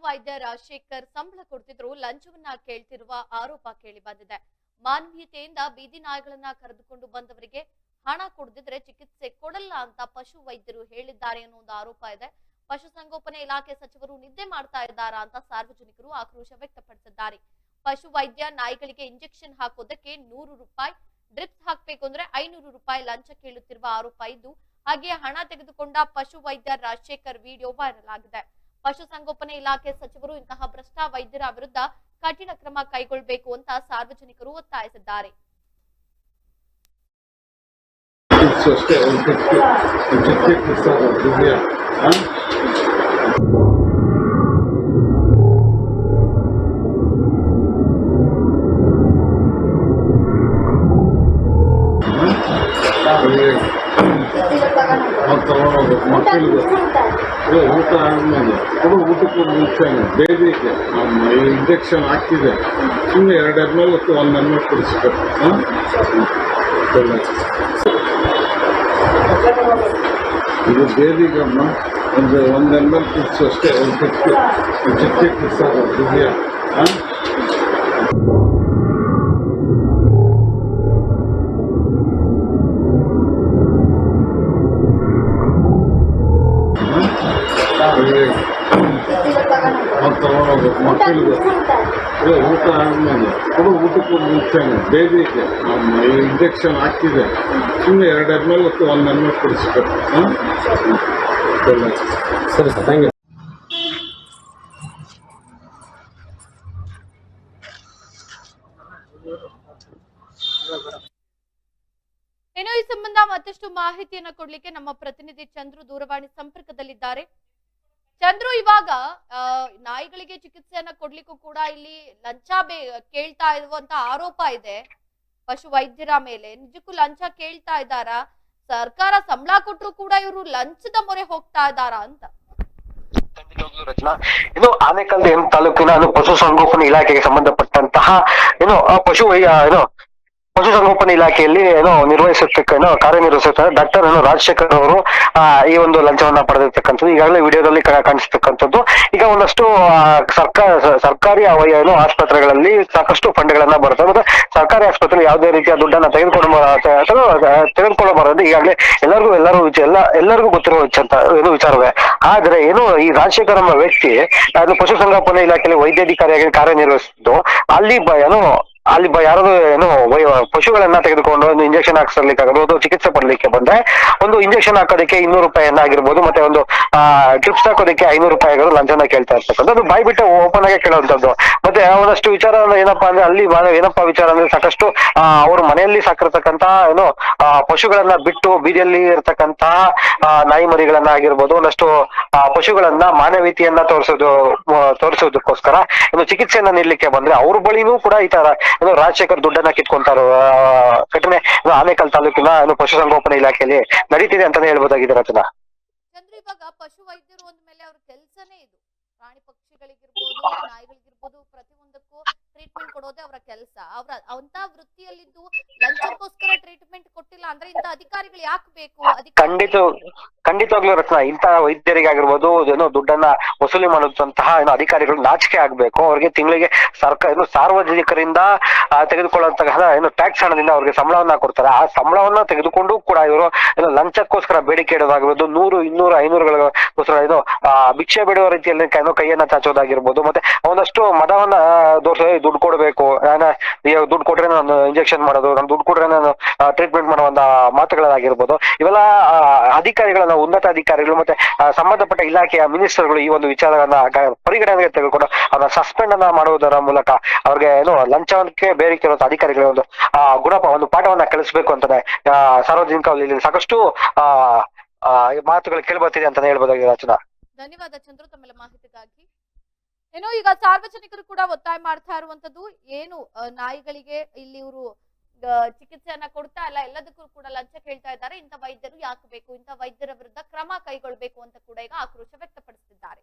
ಪಶುವೈದ್ಯ ರಾಜಶೇಖರ್ ಸಂಬಳ ಕೊಡ್ತಿದ್ರು, ಲಂಚವನ್ನ ಕೇಳ್ತಿರುವ ಆರೋಪ ಕೇಳಿ ಬಂದಿದೆ ಮಾನವೀಯತೆಯಿಂದ ಬೀದಿ ನಾಯಿಗಳನ್ನ ಕರೆದುಕೊಂಡು ಬಂದವರಿಗೆ ಹಣ ಕೊಡದಿದ್ರೆ ಚಿಕಿತ್ಸೆ ಕೊಡಲ್ಲ ಅಂತ ಪಶು ವೈದ್ಯರು ಹೇಳಿದ್ದಾರೆ ಅನ್ನೋ ಒಂದು ಆರೋಪ ಇದೆ. ಪಶುಸಂಗೋಪನೆ ಇಲಾಖೆ ಸಚಿವರು ನಿದ್ದೆ ಮಾಡ್ತಾ ಇದ್ದಾರಾ ಅಂತ ಸಾರ್ವಜನಿಕರು ಆಕ್ರೋಶ ವ್ಯಕ್ತಪಡಿಸಿದ್ದಾರೆ. ಪಶು ವೈದ್ಯ ನಾಯಿಗಳಿಗೆ ಇಂಜೆಕ್ಷನ್ ಹಾಕೋದಕ್ಕೆ ನೂರು ರೂಪಾಯಿ, ಡ್ರಿಪ್ಸ್ ಹಾಕ್ಬೇಕು ಅಂದ್ರೆ ಐನೂರು ರೂಪಾಯಿ ಲಂಚ ಕೇಳುತ್ತಿರುವ ಆರೋಪ ಇದ್ದು ಹಾಗೆ ಹಣ ತೆಗೆದುಕೊಂಡ ಪಶು ವೈದ್ಯ ರಾಜಶೇಖರ್ ವಿಡಿಯೋ ವೈರಲ್ ಆಗಿದೆ. ಪಶುಸಂಗೋಪನೆ ಇಲಾಖೆ ಸಚಿವರು ಇಂತಹ ಭ್ರಷ್ಟ ವೈದ್ಯರ ವಿರುದ್ಧ ಕಠಿಣ ಕ್ರಮ ಕೈಗೊಳ್ಳಬೇಕು ಅಂತ ಸಾರ್ವಜನಿಕರು ಒತ್ತಾಯಿಸಿದ್ದಾರೆ It's just a objective sort of India. Huh? ತಗೊಂಡೋಗ್ಬೇಕು ಮಕ್ಕಳಿಗೆ ಅದೇ ಊಟ ಆದ್ಮೇಲೆ ಅದು ಊಟಕ್ಕೆ ಮುಂಚೆನೆ ಬೇಬಿಗೆ ಇಂಜೆಕ್ಷನ್ ಹಾಕ್ತಿದೆ ಸುಮ್ಮನೆ ಎರಡು ಎಂ ಎಲ್ ಒಂದು ಎಂ ಕೊಡಿಸ್ಬೇಕು ಇದು ಬೇಬಿಗಮ್ಮ ಒಂದು ಒಂದು ಎಂ ಕುಡಿಸೋಷ್ಟೇ ಒಂದು ಚಿಕ್ಕ ಚಿಕ್ಕ ಕುಡಿಸೋದು ಇದೆಯಾ ಹಾಂ ಅದೇ ಊಟ ಆದ್ಮೇಲೆ ಕೊಡು, ಊಟಕ್ಕೆ ಮುಂಚೆನೆ ಬೇಬಿಗೆ ಇಂಜೆಕ್ಷನ್ ಹಾಕಿದೆ. ಸುಮ್ಮನೆ ಎರಡು ಎಂ ಎಲ್ ಒಂದು ಎಂ ಎಲ್ ಕುಡಿಸ್ಬೇಕು. ಸರಿ, ಸರ್ ಥ್ಯಾಂಕ್ ಯು ಏನೋ ಈ ಸಂಬಂಧ ಮತ್ತಷ್ಟು ಮಾಹಿತಿಯನ್ನ ಕೊಡ್ಲಿಕ್ಕೆ ನಮ್ಮ ಪ್ರತಿನಿಧಿ ಚಂದ್ರು ದೂರವಾಣಿ ಸಂಪರ್ಕದಲ್ಲಿದ್ದಾರೆ. ಚಂದ್ರು ಇವಾಗ ನಾಯಿಗಳಿಗೆ ಚಿಕಿತ್ಸೆಯನ್ನ ಕೊಡ್ಲಿಕ್ಕೂ ಕೂಡ ಇಲ್ಲಿ ಲಂಚ ಬೇ, ಕೇಳ್ತಾ ಇರುವಂತ ಆರೋಪ ಇದೆ ಪಶು ವೈದ್ಯರ ಮೇಲೆ. ನಿಜಕ್ಕೂ ಲಂಚ ಕೇಳ್ತಾ ಇದ್ದಾರಾ? ಸರ್ಕಾರ ಸಂಬಳ ಕೊಟ್ಟರು ಕೂಡ ಇವರು ಲಂಚದ ಮೊರೆ ಹೋಗ್ತಾ ಇದ್ದಾರಾ ಅಂತ. ರಚನಾ ಇನ್ನು ಆನೇಕಲ್ ತಾಲೂಕಿನ ಏನು ಪಶು ಸಂಗೋಪನೆ ಇಲಾಖೆಗೆ ಸಂಬಂಧಪಟ್ಟಂತಹ, ಏನು ಪಶು ಏನು ಪಶು ಸಂಗೋಪನೆ ಇಲಾಖೆಯಲ್ಲಿ ಏನೋ ನಿರ್ವಹಿಸತಕ್ಕ ಏನೋ ಕಾರ್ಯನಿರ್ವಹಿಸುತ್ತಾರೆ ಡಾಕ್ಟರ್ ಏನು ರಾಜಶೇಖರ್ ಅವರು ಈ ಒಂದು ಲಂಚವನ್ನ ಪಡೆದಿರ್ತಕ್ಕಂಥದ್ದು. ಈಗಾಗಲೇ ವಿಡಿಯೋದಲ್ಲಿ ಕಾಣಿಸ್ತಕ್ಕಂಥದ್ದು ಈಗ ಒಂದಷ್ಟು ಸರ್ಕಾರ ಸರ್ಕಾರಿ ಏನು ಆಸ್ಪತ್ರೆಗಳಲ್ಲಿ ಸಾಕಷ್ಟು ಫಂಡ್ಗಳನ್ನ ಬರುತ್ತೆ ಮತ್ತೆ ಸರ್ಕಾರಿ ಆಸ್ಪತ್ರೆ ಯಾವುದೇ ರೀತಿಯ ದುಡ್ಡನ್ನ ತೆಗೆದುಕೊಂಡು ತೆಗೆದುಕೊಳ್ಳಬಾರದು. ಈಗಾಗಲೇ ಎಲ್ಲರಿಗೂ, ಎಲ್ಲರೂ ಎಲ್ಲ, ಎಲ್ಲರಿಗೂ ಗೊತ್ತಿರುವ ಇದು ವಿಚಾರವೇ ಆದ್ರೆ ಏನು, ಈ ರಾಜಶೇಖರ್ ಎಂಬ ವ್ಯಕ್ತಿ ಅದು ಪಶುಸಂಗೋಪನೆ ಇಲಾಖೆಯಲ್ಲಿ ವೈದ್ಯಾಧಿಕಾರಿಯಾಗಿ ಕಾರ್ಯನಿರ್ವಹಿಸಿದ್ದು, ಅಲ್ಲಿ ಏನು ಅಲ್ಲಿ ಯಾರಾದ್ರು ಏನು ಪಶುಗಳನ್ನ ತೆಗೆದುಕೊಂಡು ಒಂದು ಇಂಜೆಕ್ಷನ್ ಹಾಕ್ಸಲಿಕ್ಕೆ ಆಗಿರ್ಬೋದು ಚಿಕಿತ್ಸೆ ಪಡಲಿಕ್ಕೆ ಬಂದ್ರೆ ಒಂದು ಇಂಜೆಕ್ಷನ್ ಹಾಕೋದಕ್ಕೆ ಇನ್ನೂರು ರೂಪಾಯಿಯನ್ನ ಆಗಿರ್ಬೋದು ಮತ್ತೆ ಒಂದು ಟ್ರಿಪ್ಸ್ ಹಾಕೋದಕ್ಕೆ ಐನೂರು ರೂಪಾಯಿಗಳು ಲಂಚನ ಕೇಳ್ತಾ ಇರ್ತಕ್ಕಂಥದ್ದು. ಅದು ಬಾಯ್ ಬಿಟ್ಟು ಓಪನ್ ಆಗಿ ಕೇಳುವಂತದ್ದು ಮತ್ತೆ ಒಂದಷ್ಟು ವಿಚಾರ ಏನಪ್ಪಾ ಅಂದ್ರೆ ಅಲ್ಲಿ ಏನಪ್ಪ ವಿಚಾರ ಅಂದ್ರೆ ಸಾಕಷ್ಟು ಅವ್ರ ಮನೆಯಲ್ಲಿ ಸಾಕಿರ್ತಕ್ಕಂತ ಏನು ಪಶುಗಳನ್ನ ಬಿಟ್ಟು ಬೀದಿಯಲ್ಲಿ ಇರ್ತಕ್ಕಂತಹ ಆ, ನಾಯಿ ಮರಿಗಳನ್ನ ಆಗಿರ್ಬೋದು ಒಂದಷ್ಟು ಪಶುಗಳನ್ನ ಮಾನವೀಯತೆಯನ್ನ ತೋರಿಸೋದು ತೋರಿಸೋದಕ್ಕೋಸ್ಕರ ಒಂದು ಚಿಕಿತ್ಸೆಯನ್ನ ನೀಡಲಿಕ್ಕೆ ಬಂದ್ರೆ ಅವ್ರ ಬಳಿನೂ ಕೂಡ ಈ ತರ ಏನು ರಾಜಶೇಖರ್ ದುಡ್ಡನ್ನ ಕಿತ್ಕೊಂತಾರೋ ಘಟನೆ ಆನೇಕಲ್ ತಾಲೂಕಿನ ಪಶುಸಂಗೋಪನೆ ಇಲಾಖೆಯಲ್ಲಿ ನಡೀತಿದೆ ಅಂತಾನೆ ಹೇಳ್ಬೋದಾಗಿದೆ ರಚನಾ. ಇವಾಗ ಪಶು ವೈದ್ಯರು ಅಂದ್ಮೇಲೆ ಅವ್ರ ಕೆಲ್ಸನೇ ಇದು. ಪ್ರಾಣಿ ಪಕ್ಷಿಗಳಿಗಿರ್ಬೋದು ನಾಯಿಗಳಿಗಿರ್ಬೋದು ಪ್ರತಿಯೊಂದಕ್ಕೂ ಟ್ರೀಟ್ಮೆಂಟ್ ಕೊಡೋದೇ ಅವರ ಕೆಲಸ. ಅವ್ರ ಅಂತ ವೃತ್ತಿಯಲ್ಲಿದ್ದು ಲಂಚಕ್ಕೋಸ್ಕರ ಟ್ರೀಟ್ಮೆಂಟ್ ಕೊಟ್ಟಿಲ್ಲ ಅಂದ್ರೆ ಇಂತ ಅಧಿಕಾರಿಗಳು ಯಾಕೆ ಬೇಕು? ಖಂಡಿತ ಖಂಡಿತವಾಗ್ಲೂ ರತ್ನ ಇಂತಹ ವೈದ್ಯರಿಗೆ ಆಗಿರ್ಬೋದು ಏನೋ ದುಡ್ಡನ್ನ ವಸೂಲಿ ಮಾಡುವಂತಹ ಏನೋ ಅಧಿಕಾರಿಗಳು ನಾಚಿಕೆ ಆಗ್ಬೇಕು. ಅವ್ರಿಗೆ ತಿಂಗಳಿಗೆ ಸರ್ಕಾರ ಏನು ಸಾರ್ವಜನಿಕರಿಂದ ತೆಗೆದುಕೊಳ್ಳುವಂತಹ ಏನು ಟ್ಯಾಕ್ಸ್ ಹಣದಿಂದ ಅವ್ರಿಗೆ ಸಂಬಳವನ್ನ ಕೊಡ್ತಾರೆ. ಆ ಸಂಬಳವನ್ನ ತೆಗೆದುಕೊಂಡು ಕೂಡ ಇವರು ಏನೋ ಲಂಚಕ್ಕೋಸ್ಕರ ಬೇಡಿಕೆ ಇಡೋದಾಗಿರ್ಬೋದು ನೂರು ಇನ್ನೂರು ಐನೂರುಗಳಿಗೋಸ್ಕರ ಏನೋ ಭಿಕ್ಷೆ ಬಿಡುವ ರೀತಿಯಲ್ಲಿ ಏನೋ ಕೈಯನ್ನ ಚಾಚೋದಾಗಿರ್ಬೋದು ಮತ್ತೆ ಒಂದಷ್ಟು ಮದವನ್ನ ದೋಷ ದುಡ್ಡು ಕೊಡಬೇಕು. ದುಡ್ಡು ಕೊಟ್ರೆ ನಾನು ಇಂಜೆಕ್ಷನ್ ಮಾಡೋದು ನಾನು ದುಡ್ಡು ಕೊಟ್ರೆ ನಾನು ಟ್ರೀಟ್ಮೆಂಟ್ ಮಾಡುವಂತ ಮಾತುಗಳಾಗಿರ್ಬೋದು. ಇವೆಲ್ಲ ಆ, ಉನ್ನತ ಅಧಿಕಾರಿಗಳು ಮತ್ತೆ ಸಂಬಂಧಪಟ್ಟ ಇಲಾಖೆಯ ಮಿನಿಸ್ಟರ್ಗಳು ಈ ಒಂದು ವಿಚಾರಗಳನ್ನ ಪರಿಗಣನೆಗೆ ತೆಗೆದುಕೊಂಡು ಅವರ ಸಸ್ಪೆಂಡ್ ಅನ್ನ ಮಾಡುವುದರ ಮೂಲಕ ಅವ್ರಿಗೆ ಏನು ಲಂಚಕ್ಕೆ ಬೇಡಿಕೆ ಅಧಿಕಾರಿಗಳ ಒಂದು ಗುಣಪ, ಒಂದು ಪಾಠವನ್ನ ಕಲಿಸಬೇಕು ಅಂತಾನೆ ಸಾರ್ವಜನಿಕ ಸಾಕಷ್ಟು, ಆ ಮಾತುಗಳು ಕೇಳಬರ್ತಿದೆ ಅಂತಾನೆ ಹೇಳ್ಬೋದಾಗಿದೆ ರಚನಾ ಧನ್ಯವಾದ ಚಂದ್ರು ತಮ್ಮೆಲ್ಲ ಮಾಹಿತಿಗಾಗಿ. ಏನೋ ಈಗ ಸಾರ್ವಜನಿಕರು ಕೂಡ ಒತ್ತಾಯ ಮಾಡ್ತಾ ಇರುವಂತದ್ದು ಏನು ನಾಯಿಗಳಿಗೆ ಇಲ್ಲಿ ಇವರು ಚಿಕಿತ್ಸೆಯನ್ನ ಕೊಡ್ತಾ ಇಲ್ಲ, ಎಲ್ಲದಕ್ಕೂ ಕೂಡ ಲಂಚ ಕೇಳ್ತಾ ಇದ್ದಾರೆ. ಇಂಥ ವೈದ್ಯರು ಯಾಕೆ ಬೇಕು? ಇಂಥ ವೈದ್ಯರ ವಿರುದ್ಧ ಕ್ರಮ ಕೈಗೊಳ್ಬೇಕು ಅಂತ ಕೂಡ ಈಗ ಆಕ್ರೋಶ ವ್ಯಕ್ತಪಡಿಸಿದ್ದಾರೆ